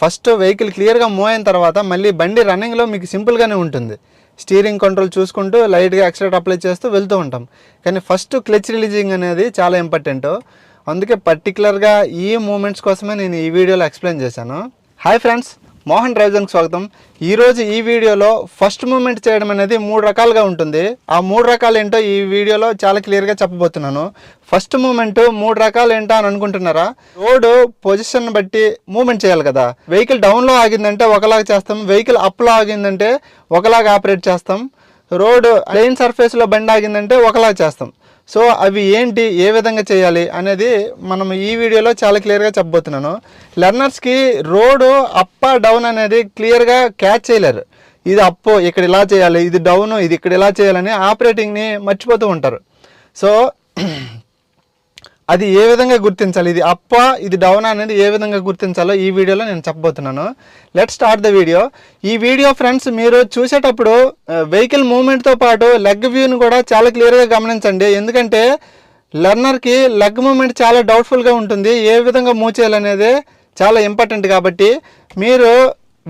First vehicle క్లియర్గా move అయిన తర్వాత మళ్ళీ బండి రన్నింగ్లో మీకు సింపుల్గానే ఉంటుంది. స్టీరింగ్ కంట్రోల్ చూసుకుంటూ లైట్గా యాక్సిడెంట్ అప్లై చేస్తూ వెళ్తూ ఉంటాం. కానీ ఫస్ట్ క్లచ్ రిలీజింగ్ అనేది చాలా ఇంపార్టెంట్. అందుకే పర్టికులర్గా ఈ మూమెంట్స్ కోసమే నేను ఈ వీడియోలో ఎక్స్ప్లెయిన్ చేశాను. Hi friends! మోహన్ డ్రైవ్జన్కి స్వాగతం. ఈరోజు ఈ వీడియోలో ఫస్ట్ మూమెంట్ చేయడం అనేది మూడు రకాలుగా ఉంటుంది. ఆ మూడు రకాలు ఏంటో ఈ వీడియోలో చాలా క్లియర్గా చెప్పబోతున్నాను. ఫస్ట్ మూమెంట్ మూడు రకాలు ఏంటో అని అనుకుంటున్నారా? రోడ్డు పొజిషన్ బట్టి మూమెంట్ చేయాలి కదా. వెహికల్ డౌన్లో ఆగిందంటే ఒకలాగా చేస్తాం. వెహికల్ అప్లో ఆగిందంటే ఒకలాగా ఆపరేట్ చేస్తాం. రోడ్ లైన్ సర్ఫేస్లో బండి ఆగిందంటే ఒకలాగా చేస్తాం. సో అవి ఏంటి ఏ విధంగా చేయాలి అనేది మనం ఈ వీడియోలో చాలా క్లియర్గా చెప్పబోతున్నాను. లెర్నర్స్కి రోడ్ అప్ డౌన్ అనేది క్లియర్గా క్యాచ్ చేయలేరు. ఇది అప్పు ఇక్కడ ఇలా చేయాలి ఇది డౌన్ ఇది ఇక్కడ ఇలా చేయాలని ఆపరేటింగ్ని మర్చిపోతూ ఉంటారు. సో అది ఏ విధంగా గుర్తించాలి? ఇది అప్ప ఇది డౌన్ అనేది ఏ విధంగా గుర్తించాలో ఈ వీడియోలో నేను చెప్పబోతున్నాను. లెట్ స్టార్ట్ ద వీడియో ఈ వీడియో ఫ్రెండ్స్ మీరు చూసేటప్పుడు వెహికల్ మూమెంట్తో పాటు లెగ్ వ్యూని కూడా చాలా క్లియర్గా గమనించండి. ఎందుకంటే లెర్నర్కి లెగ్ మూమెంట్ చాలా డౌట్ఫుల్గా ఉంటుంది. ఏ విధంగా మూవ్ చేయాలనేది చాలా ఇంపార్టెంట్ కాబట్టి మీరు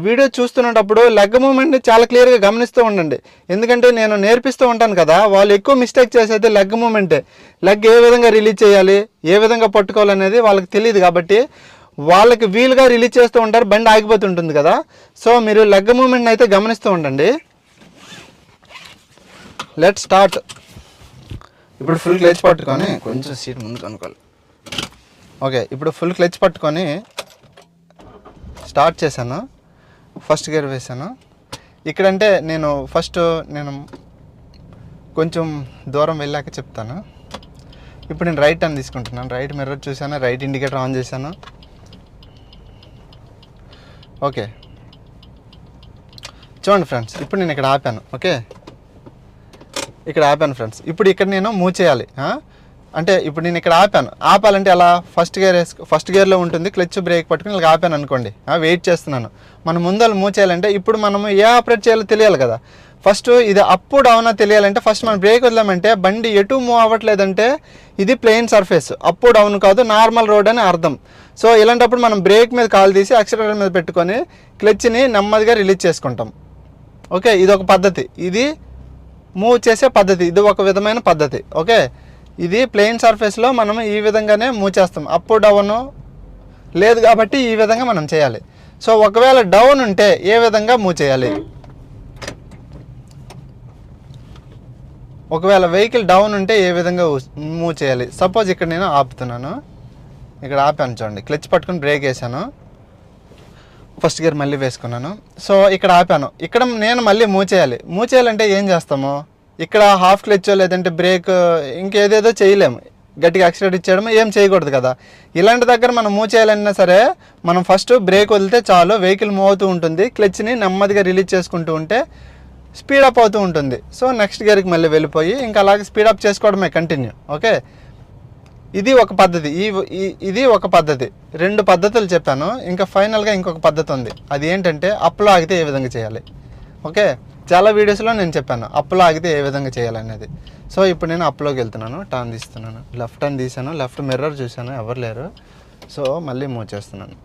వీడియో చూస్తున్నప్పుడు లెగ్ మూమెంట్ని చాలా క్లియర్గా గమనిస్తూ ఉండండి. ఎందుకంటే నేను నేర్పిస్తూ ఉంటాను కదా వాళ్ళు ఎక్కువ మిస్టేక్ చేసేది లెగ్ మూమెంటే. లెగ్ ఏ విధంగా రిలీజ్ చేయాలి ఏ విధంగా పట్టుకోవాలనేది వాళ్ళకి తెలియదు కాబట్టి వాళ్ళకి వీలుగా రిలీజ్ చేస్తూ ఉంటారు బండి ఆగిపోతుంటుంది కదా. సో మీరు లెగ్ మూమెంట్ని అయితే గమనిస్తూ ఉండండి. లెట్ స్టార్ట్ ఇప్పుడు ఫుల్ క్లచ్ పట్టుకొని కొంచెం సీట్ ముందు అనుకోవాలి ఓకే ఇప్పుడు ఫుల్ క్లచ్ పట్టుకొని స్టార్ట్ చేశాను. ఫస్ట్ గేర్ వేసాను ఇక్కడంటే నేను ఫస్ట్ నేను కొంచెం దూరం వెళ్ళాక చెప్తాను. ఇప్పుడు నేను రైట్ టర్న్ తీసుకుంటున్నాను. రైట్ మిర్రర్ చూశాను? రైట్ ఇండికేటర్ ఆన్ చేశాను? ఓకే. చూడండి ఫ్రెండ్స్ ఇప్పుడు నేను ఇక్కడ ఆపాను ఓకే? ఇక్కడ ఆపాను ఫ్రెండ్స్. ఇప్పుడు ఇక్కడ నేను మూవ్ చేయాలి అంటే ఇప్పుడు నేను ఇక్కడ ఆపాను. ఆపాలంటే ఎలా ఫస్ట్ గేర్ ఫస్ట్ గేర్లో ఉంటుంది క్లచ్ బ్రేక్ పట్టుకుని ఇలా ఆపాను అనుకోండి. వెయిట్ చేస్తున్నాను. మనం ముందర మూవ్ చేయాలంటే ఇప్పుడు మనము ఏ ఆపరేట్ చేయాలో తెలియాలి కదా. ఫస్ట్ ఇది అప్ డౌన్ తెలియాలంటే ఫస్ట్ మనం బ్రేక్ వదిలామంటే బండి ఎటు మూవ్ అవ్వట్లేదంటే ఇది ప్లెయిన్ సర్ఫేస్ అప్ డౌన్ కాదు నార్మల్ రోడ్ అని అర్థం. సో ఇలాంటప్పుడు మనం బ్రేక్ మీద కాల్ తీసి యాక్సిడెంట్ మీద పెట్టుకొని క్లచ్ని నెమ్మదిగా రిలీజ్ చేసుకుంటాం. ఓకే ఇది ఒక పద్ధతి. ఇది మూవ్ చేసే పద్ధతి. ఇది ఒక విధమైన పద్ధతి. ఓకే ఇది ప్లెయిన్ సర్ఫేస్లో మనం ఈ విధంగానే మూవ్ చేస్తాం. అప్ డౌన్ లేదు కాబట్టి ఈ విధంగా మనం చేయాలి. సో ఒకవేళ డౌన్ ఉంటే ఏ విధంగా మూవ్ చేయాలి? ఒకవేళ వెహికల్ డౌన్ ఉంటే ఏ విధంగా మూవ్ చేయాలి? సపోజ్ ఇక్కడ నేను ఆపుతున్నాను. ఇక్కడ ఆపాను చూడండి. క్లచ్ పట్టుకుని బ్రేక్ వేసాను. ఫస్ట్ గేర్ మళ్ళీ వేసుకున్నాను. సో ఇక్కడ ఆపాను. ఇక్కడ నేను మళ్ళీ మూవ్ చేయాలి. మూవ్ చేయాలంటే ఏం చేస్తాము? ఇక్కడ హాఫ్ క్లచ్ లేదంటే బ్రేక్ ఇంకేదేదో చేయలేము. గట్టిగా యాక్సిడెంట్ ఇచ్చేయడం ఏం చేయకూడదు కదా. ఇలాంటి దగ్గర మనం మూవ్ చేయాలన్నా సరే మనం ఫస్ట్ బ్రేక్ వదిలితే చాలు వెహికల్ మూవ్ అవుతూ ఉంటుంది. క్లచ్ని నెమ్మదిగా రిలీజ్ చేసుకుంటూ ఉంటే స్పీడ్ అప్ అవుతూ ఉంటుంది. సో నెక్స్ట్ గేర్కి మళ్ళీ వెళ్ళిపోయి ఇంకా అలాగే స్పీడ్ అప్ చేసుకోవడమే కంటిన్యూ ఓకే ఇది ఒక పద్ధతి. ఈ ఈ- ఇది ఒక పద్ధతి. రెండు పద్ధతులు చెప్పాను. ఇంకా ఫైనల్గా ఇంకొక పద్ధతి ఉంది. అది ఏంటంటే అప్లో ఆగితే ఏ విధంగా చేయాలి? ఓకే చాలా వీడియోస్లో నేను చెప్పాను అప్లో ఆగితే ఏ విధంగా చేయాలనేది. సో ఇప్పుడు నేను అప్లోకి వెళ్తున్నాను టర్న్ తీస్తున్నాను. లెఫ్ట్ టర్న్ తీసాను లెఫ్ట్ మిర్రర్ చూశాను ఎవరు లేరు. సో మళ్ళీ మూవ్ చేస్తున్నాను.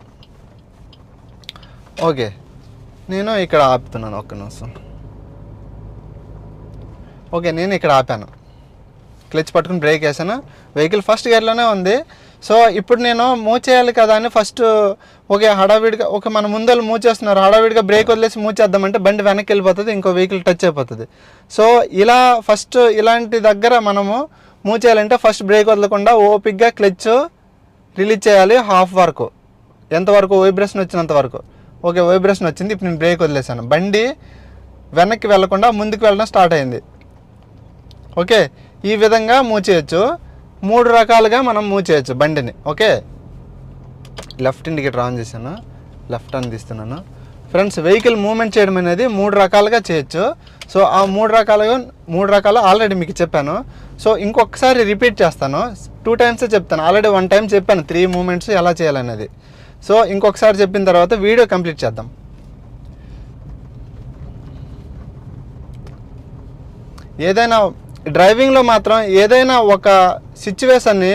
ఓకే నేను ఇక్కడ ఆపుతున్నాను ఒక్క నిమిషం. ఓకే నేను ఇక్కడ ఆపాను. క్లచ్ పట్టుకుని బ్రేక్ వేసాను వెహికల్ ఫస్ట్ గేర్లోనే ఉంది. సో ఇప్పుడు నేను మూవ్ చేయాలి కదా అని ఫస్ట్ ఓకే హడావిడిగా ఒక మన ముందర మూవ్ చేస్తున్నారు హడావిడిగా బ్రేక్ వదిలేసి మూవ్ చేద్దామంటే బండి వెనక్కి వెళ్ళిపోతుంది ఇంకో వెహికల్ టచ్ అయిపోతుంది. సో ఇలా ఫస్ట్ ఇలాంటి దగ్గర మనము మూవ్ చేయాలంటే ఫస్ట్ బ్రేక్ వదలకుండా ఓపిక్గా క్లచ్ రిలీజ్ చేయాలి హాఫ్ వరకు. ఎంతవరకు వైబ్రేషన్ వచ్చినంత వరకు. ఓకే వైబ్రేషన్ వచ్చింది. ఇప్పుడు నేను బ్రేక్ వదిలేసాను బండి వెనక్కి వెళ్ళకుండా ముందుకు వెళ్ళడం స్టార్ట్ అయింది. ఓకే ఈ విధంగా మూచేయచ్చు. మూడు రకాలుగా మనం మూచేయచ్చు బండిని. ఓకే? లెఫ్ట్ ఇండికేటర్ ఆన్ చేశాను. లెఫ్ట్ అని తీస్తున్నాను. ఫ్రెండ్స్ వెహికల్ మూవ్మెంట్ చేయడం అనేది మూడు రకాలుగా చేయొచ్చు. సో ఆ మూడు రకాలుగా మూడు రకాలు ఆల్రెడీ మీకు చెప్పాను. సో ఇంకొకసారి రిపీట్ చేస్తాను. టూ టైమ్సే చెప్తాను. ఆల్రెడీ వన్ టైం చెప్పాను త్రీ మూమెంట్స్ ఎలా చేయాలనేది. సో ఇంకొకసారి చెప్పిన తర్వాత వీడియో కంప్లీట్ చేద్దాం. ఏదైనా డ్రైవింగ్లో మాత్రం ఏదైనా ఒక సిచ్యువేషన్ని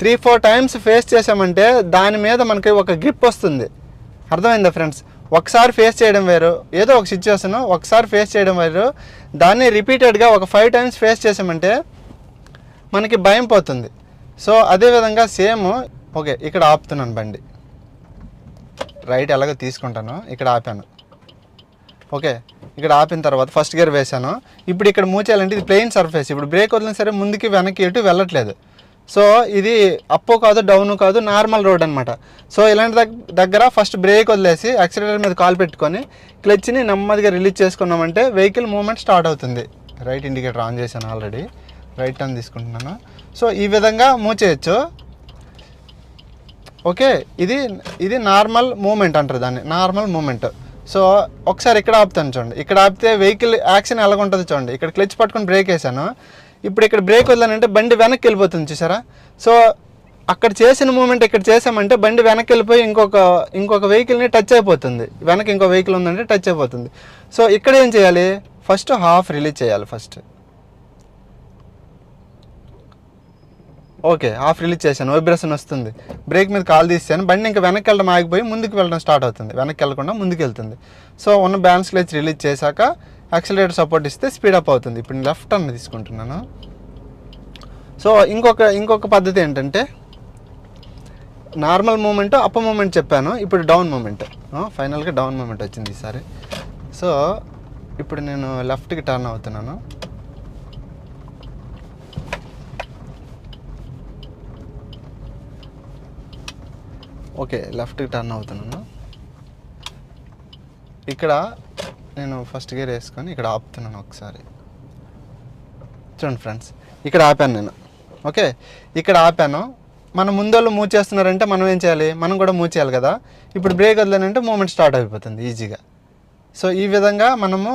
త్రీ ఫోర్ టైమ్స్ ఫేస్ చేసామంటే దాని మీద మనకి ఒక గ్రిప్ వస్తుంది. అర్థమైందా ఫ్రెండ్స్? ఒకసారి ఫేస్ చేయడం వేరు ఏదో ఒక సిచ్యువేషన్ ఒకసారి ఫేస్ చేయడం వేరు దాన్ని రిపీటెడ్గా ఒక ఫైవ్ టైమ్స్ ఫేస్ చేసామంటే మనకి భయం పోతుంది. సో అదేవిధంగా సేమ్ ఓకే ఇక్కడ ఆపుతున్నాను బండి. రైట్ ఎలాగో తీసుకుంటాను ఇక్కడ ఆపాను. ఓకే. ఇక్కడ ఆపిన తర్వాత ఫస్ట్ గేర్ వేసాను ఇప్పుడు ఇక్కడ మూచేయాలంటే ఇది ప్లెయిన్ సర్ఫేస్ ఇప్పుడు బ్రేక్ వదిలిన సరే ముందుకి వెనక్కి ఎటు వెళ్ళట్లేదు. సో ఇది అప్పు కాదు డౌన్ కాదు నార్మల్ రోడ్ అనమాట సో ఇలాంటి దగ్గర ఫస్ట్ బ్రేక్ వదిలేసి యాక్సిలేటర్ మీద కాల్ పెట్టుకొని క్లచ్ని నెమ్మదిగా రిలీజ్ చేసుకున్నామంటే వెహికల్ మూవ్మెంట్ స్టార్ట్ అవుతుంది. రైట్ ఇండికేటర్ ఆన్ చేశాను ఆల్రెడీ రైట్ టర్న్ తీసుకుంటున్నాను. సో ఈ విధంగా మూవ్ చేయొచ్చు ఓకే. ఇది ఇది నార్మల్ మూమెంట్ అంటారు దాన్ని. నార్మల్ మూమెంట్ సో ఒకసారి ఇక్కడ ఆపుతాను చూడండి. ఇక్కడ ఆపితే వెహికల్ యాక్షన్ ఎలాగుంటుంది చూడండి. ఇక్కడ క్లచ్ పట్టుకొని బ్రేక్ వేసాను. ఇప్పుడు ఇక్కడ బ్రేక్ వదిలానంటే బండి వెనక్కి వెళ్ళిపోతుంది చూసారా? సో అక్కడ చేసిన మూమెంట్ ఇక్కడ చేసామంటే బండి వెనక్కి వెళ్ళిపోయి ఇంకొక ఇంకొక వెహికల్ని టచ్ అయిపోతుంది. వెనక ఇంకో వెహికల్ ఉందంటే టచ్ అయిపోతుంది. సో ఇక్కడ ఏం చేయాలి? ఫస్ట్ హాఫ్ రిలీజ్ చేయాలి ఫస్ట్. ఓకే హాఫ్ రిలీజ్ చేశాను. వైబ్రేషన్ వస్తుంది. బ్రేక్ మీద కాల్ తీసాను బండి ఇంకా వెనక్కి వెళ్ళడం ఆగిపోయి ముందుకు వెళ్ళడం స్టార్ట్ అవుతుంది. వెనక్కి వెళ్ళకుండా ముందుకు వెళ్తుంది. సో ఉన్న బ్యాలెన్స్ క్లచ్ రిలీజ్ చేశాక యాక్సిలేటర్ సపోర్ట్ ఇస్తే స్పీడ్ అప్ అవుతుంది. ఇప్పుడు నేను లెఫ్ట్ టర్న్ తీసుకుంటున్నాను. సో ఇంకొక ఇంకొక పద్ధతి ఏంటంటే నార్మల్ మూమెంట్ అప్ మూమెంట్ చెప్పాను. ఇప్పుడు డౌన్ మూమెంట్. ఫైనల్గా డౌన్ మూమెంట్ వచ్చింది ఈసారి. సో ఇప్పుడు నేను లెఫ్ట్కి టర్న్ అవుతున్నాను. ఓకే లెఫ్ట్కి టర్న్ అవుతున్నాను. ఇక్కడ నేను ఫస్ట్ గేర్ వేసుకొని ఇక్కడ ఆపుతున్నాను ఒకసారి. చూడండి ఫ్రెండ్స్ ఇక్కడ ఆపాను నేను. ఓకే ఇక్కడ ఆపాను. మన ముందోళ్ళు మూవ్ చేస్తున్నారంటే మనం ఏం చేయాలి? మనం కూడా మూవ్ చేయాలి కదా? ఇప్పుడు బ్రేక్ వదిలేనంటే మూమెంట్ స్టార్ట్ అయిపోతుంది ఈజీగా. సో ఈ విధంగా మనము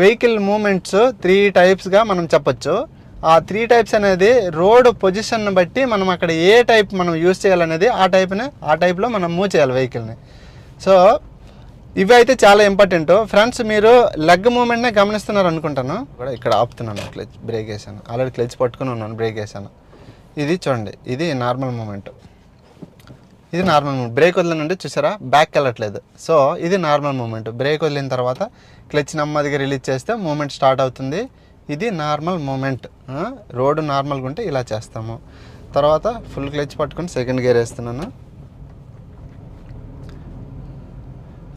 వెహికల్ మూమెంట్స్ త్రీ టైప్స్గా మనం చెప్పొచ్చు. ఆ త్రీ టైప్స్ అనేది రోడ్ పొజిషన్ బట్టి మనం అక్కడ ఏ టైప్ మనం యూజ్ చేయాలనేది ఆ టైప్ని ఆ టైప్లో మనం మూవ్ చేయాలి వెహికల్ని సో ఇవి అయితే చాలా ఇంపార్టెంట్ ఫ్రెండ్స్ మీరు లెగ్ మూమెంట్నే గమనిస్తున్నారు అనుకుంటాను. కూడా ఇక్కడ ఆపుతున్నాను క్లచ్ బ్రేక్ వేసాను. ఆల్రెడీ క్లచ్ పట్టుకుని ఉన్నాను బ్రేక్ వేసాను. ఇది చూడండి ఇది నార్మల్ మూమెంట్ ఇది నార్మల్ మూమెంట్ బ్రేక్ వదిలినంటే చూసారా? బ్యాక్ వెళ్ళట్లేదు. సో ఇది నార్మల్ మూమెంట్ బ్రేక్ వదిలిన తర్వాత క్లచ్ నెమ్మదిగా రిలీజ్ చేస్తే మూమెంట్ స్టార్ట్ అవుతుంది. ఇది నార్మల్ మూమెంట్. రోడ్డు నార్మల్గా ఉంటే ఇలా చేస్తాము. తర్వాత ఫుల్ క్లచ్ పట్టుకొని సెకండ్ గేర్ వేస్తున్నాను.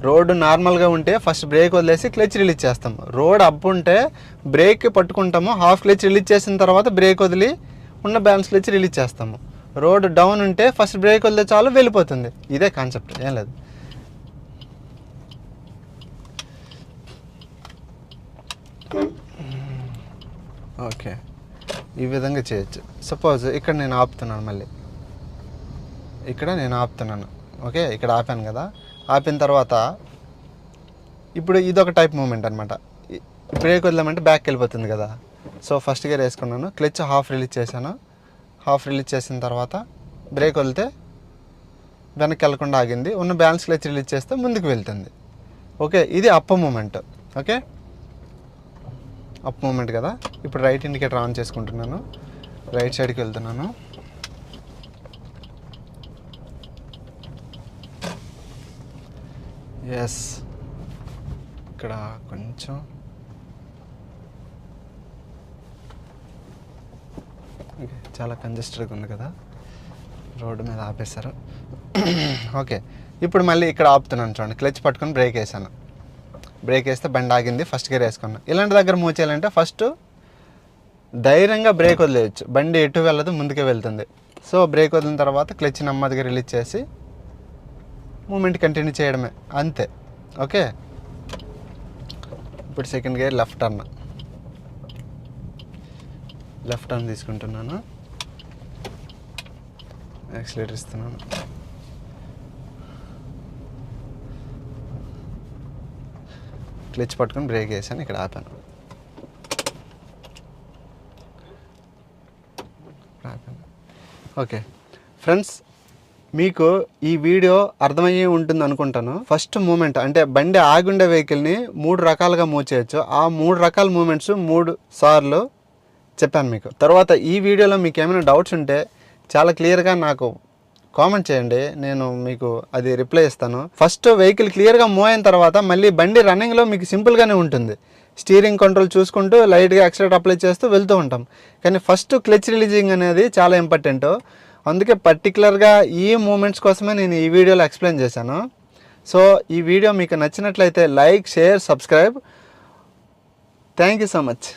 రోడ్డు నార్మల్గా ఉంటే ఫస్ట్ బ్రేక్ వదిలేసి క్లచ్ రిలీజ్ చేస్తాము. రోడ్ అప్ ఉంటే బ్రేక్ పట్టుకుంటాము. హాఫ్ క్లచ్ రిలీజ్ చేసిన తర్వాత బ్రేక్ వదిలి ఉన్న బ్యాలెన్స్ క్లచ్ రిలీజ్ చేస్తాము. రోడ్ డౌన్ ఉంటే ఫస్ట్ బ్రేక్ వదిలే చాలు వెళ్ళిపోతుంది. ఇదే కాన్సెప్ట్. ఏం లేదు. ఓకే. ఈ విధంగా చేయొచ్చు. సపోజ్ ఇక్కడ నేను ఆపుతున్నాను మళ్ళీ. ఇక్కడ నేను ఆపుతున్నాను. ఓకే ఇక్కడ ఆపాను కదా. ఆపిన తర్వాత ఇప్పుడు ఇదొక టైప్ మూమెంట్ అనమాట బ్రేక్ వదిలామంటే బ్యాక్ వెళ్ళిపోతుంది కదా. సో ఫస్ట్ గేర్ వేసుకున్నాను. క్లచ్ హాఫ్ రిలీజ్ చేశాను. హాఫ్ రిలీజ్ చేసిన తర్వాత బ్రేక్ వదిలితే వెనక్కి వెళ్ళకుండా ఆగింది. ఉన్న బ్యాలెన్స్ క్లచ్ రిలీజ్ చేస్తే ముందుకు వెళ్తుంది. ఓకే ఇది అప్ప మూమెంట్. ఓకే? అప్ మూమెంట్ కదా. ఇప్పుడు రైట్ ఇండికేటర్ ఆన్ చేసుకుంటున్నాను. రైట్ సైడ్కి వెళ్తున్నాను. ఎస్ ఇక్కడ కొంచెం. ఓకే చాలా కంజెస్టెడ్గా ఉంది కదా. రోడ్డు మీద ఆపేశారు. ఓకే ఇప్పుడు మళ్ళీ ఇక్కడ ఆపుతున్నాను చూడండి. క్లచ్ పట్టుకొని బ్రేక్ వేసాను బ్రేక్ వేస్తే బండి ఆగింది ఫస్ట్ గేర్ వేసుకున్నాను ఇలాంటి దగ్గర మూవ్ చేయాలంటే ఫస్ట్ ధైర్యంగా బ్రేక్ వదిలేయచ్చు. బండి ఎటు వెళ్ళదు ముందుకే వెళ్తుంది. సో బ్రేక్ వదిలిన తర్వాత క్లచ్ నెమ్మదిగా రిలీజ్ చేసి మూమెంట్ కంటిన్యూ చేయడమే. అంతే. ఓకే? ఇప్పుడు second gear left turn left turn తీసుకుంటున్నాను. యాక్సిలేటర్ ఇస్తున్నాను. క్లిచ్ పట్టుకొని బ్రేక్ వేసాను ఇక్కడ ఆపాను. ఆపాను. ఓకే. ఫ్రెండ్స్ మీకు ఈ వీడియో అర్థమయ్యే ఉంటుంది అనుకుంటాను. ఫస్ట్ మూమెంట్ అంటే బండి ఆగుండే వెహికల్ని మూడు రకాలుగా మూవ్ చేయొచ్చు ఆ మూడు రకాల మూమెంట్స్ మూడు సార్లు చెప్పాను మీకు. తర్వాత ఈ వీడియోలో మీకు ఏమైనా డౌట్స్ ఉంటే చాలా క్లియర్గా నాకు కామెంట్ చేయండి నేను మీకు అది రిప్లై ఇస్తాను ఫస్ట్ వెహికల్ క్లియర్గా మూవ్ అయిన తర్వాత మళ్ళీ బండి రన్నింగ్లో మీకు సింపుల్గానే ఉంటుంది. స్టీరింగ్ కంట్రోల్ చూసుకుంటూ లైట్గా యాక్సిడెంట్ అప్లై చేస్తూ వెళ్తూ ఉంటాం. కానీ ఫస్ట్ క్లచ్ రిలీజింగ్ అనేది చాలా ఇంపార్టెంట్ అందుకే పర్టికులర్గా ఈ మూమెంట్స్ కోసమే నేను ఈ వీడియోలో ఎక్స్ప్లెయిన్ చేశాను. సో ఈ వీడియో మీకు నచ్చినట్లయితే like share subscribe thank you so much